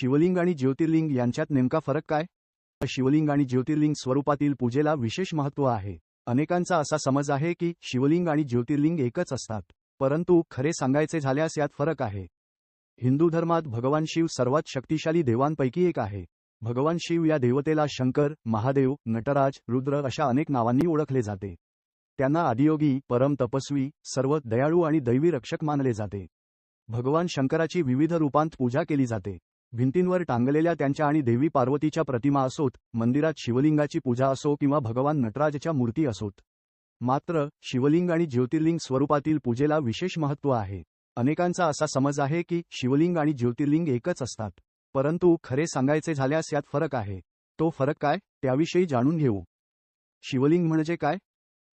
शिवलिंग आणि ज्योतिर्लिंग यांच्यात नेमका फरक काय? शिवलिंग आणि ज्योतिर्लिंग स्वरूपातील पूजेला विशेष महत्त्व आहे. अनेकांचा असा समज आहे की शिवलिंग आणि ज्योतिर्लिंग एकच असतात. परंतु खरे सांगायचे झाल्यास यात फरक आहे. हिंदू धर्मात भगवान शिव सर्वात शक्तिशाली देवांपैकी एक आहे. भगवान शिव या देवतेला शंकर महादेव नटराज रुद्र अशा अनेक नावांनी ओळखले जाते. त्यांना आदियोगी परम तपस्वी सर्व दयाळू आणि दैवी रक्षक मानले जाते. भगवान शंकराची विविध रूपांत पूजा केली जाते. भिंतींवर टांगलेल्या त्यांच्या आणि देवी पार्वतीच्या प्रतिमा असोत मंदिरात शिवलिंगाची पूजा असो किंवा भगवान नटराजच्या मूर्ती असोत. मात्र शिवलिंग आणि ज्योतिर्लिंग स्वरूपातील पूजेला विशेष महत्त्व आहे. अनेकांचा असा समज आहे की शिवलिंग आणि ज्योतिर्लिंग एकच असतात. परंतु खरे सांगायचे झाल्यास यात फरक आहे. तो फरक काय? त्याविषयी जाणून घेऊ. शिवलिंग म्हणजे काय?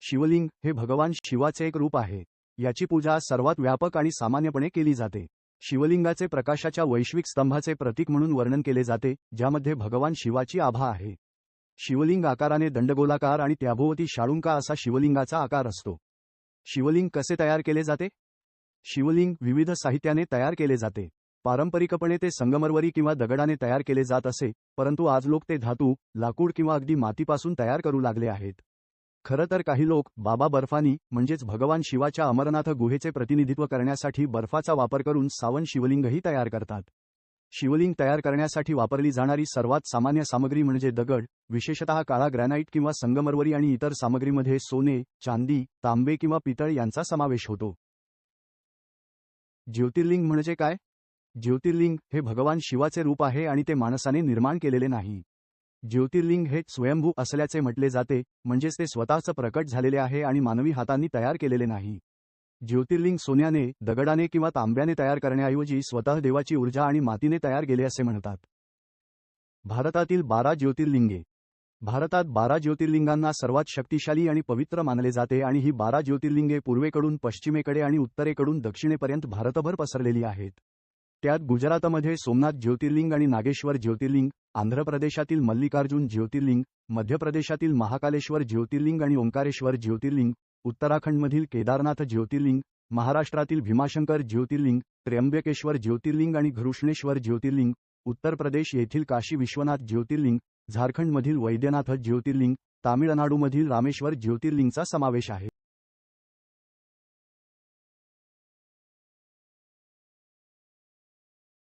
शिवलिंग हे भगवान शिवाचे एक रूप आहे. याची पूजा सर्वात व्यापक आणि सामान्यपणे केली जाते. शिवलिंगाचे प्रकाशाच्या वैश्विक स्तंभाचे प्रतीक म्हणून वर्णन केले जाते ज्यामध्ये भगवान शिवाची आभा आहे. शिवलिंग आकाराने दंडगोलाकार आणि त्याभोवती शाळुंका असा शिवलिंगाचा आकार असतो. शिवलिंग कसे तयार केले जाते? शिवलिंग विविध साहित्याने तयार केले जाते. पारंपरिकपणे ते संगमरवरी किंवा दगडाने तयार केले जात असे परंतु आज लोक ते धातू लाकूड किंवा अगदी मातीपासून तयार करू लागले आहेत. खरं तर काही लोक बाबा बर्फानी म्हणजेच भगवान शिवाच्या अमरनाथ गुहेचे प्रतिनिधित्व करण्यासाठी बर्फाचा वापर करून सावन शिवलिंगही तयार करतात. शिवलिंग तयार करण्यासाठी वापरली जाणारी सर्वात सामान्य सामग्री म्हणजे दगड विशेषतः काळा ग्रॅनाइट किंवा संगमरवरी आणि इतर सामग्रीमध्ये सोने चांदी तांबे किंवा पितळ यांचा समावेश होतो. ज्योतिर्लिंग म्हणजे काय? ज्योतिर्लिंग हे भगवान शिवाचे रूप आहे आणि ते माणसाने निर्माण केलेले नाही. ज्योतिर्लिंग हे स्वयंभू असल्याचे म्हटले जाते म्हणजेच ते स्वतःच प्रकट झालेले आहे आणि मानवी हातांनी तयार केलेले नाही. ज्योतिर्लिंग सोन्याने दगडाने किंवा तांब्याने तयार करण्याऐवजी स्वतः देवाची ऊर्जा आणि मातीने तयार गेले असे म्हणतात. भारतातील बारा ज्योतिर्लिंगे. भारतात बारा ज्योतिर्लिंगांना सर्वात शक्तिशाली आणि पवित्र मानले जाते आणि ही बारा ज्योतिर्लिंगे पूर्वेकडून पश्चिमेकडे आणि उत्तरेकडून दक्षिणेपर्यंत भारतभर पसरलेली आहेत. त्यात गुजरातमध्ये सोमनाथ ज्योतिर्लिंग आणि नागेश्वर ज्योतिर्लिंग आंध्र प्रदेशातील मल्लिकार्जुन ज्योतिर्लिंग मध्य प्रदेशातील महाकालेश्वर ज्योतिर्लिंग आणि ओंकारेश्वर ज्योतिर्लिंग उत्तराखंडमधील केदारनाथ ज्योतिर्लिंग महाराष्ट्रातील भीमाशंकर ज्योतिर्लिंग त्र्यंबकेश्वर ज्योतिर्लिंग आणि घृष्णेश्वर ज्योतिर्लिंग उत्तर प्रदेश येथील काशी विश्वनाथ ज्योतिर्लिंग झारखंडमधील वैद्यनाथ ज्योतिर्लिंग तामिळनाडूमधील रामेश्वर ज्योतिर्लिंगचा समावेश आहे.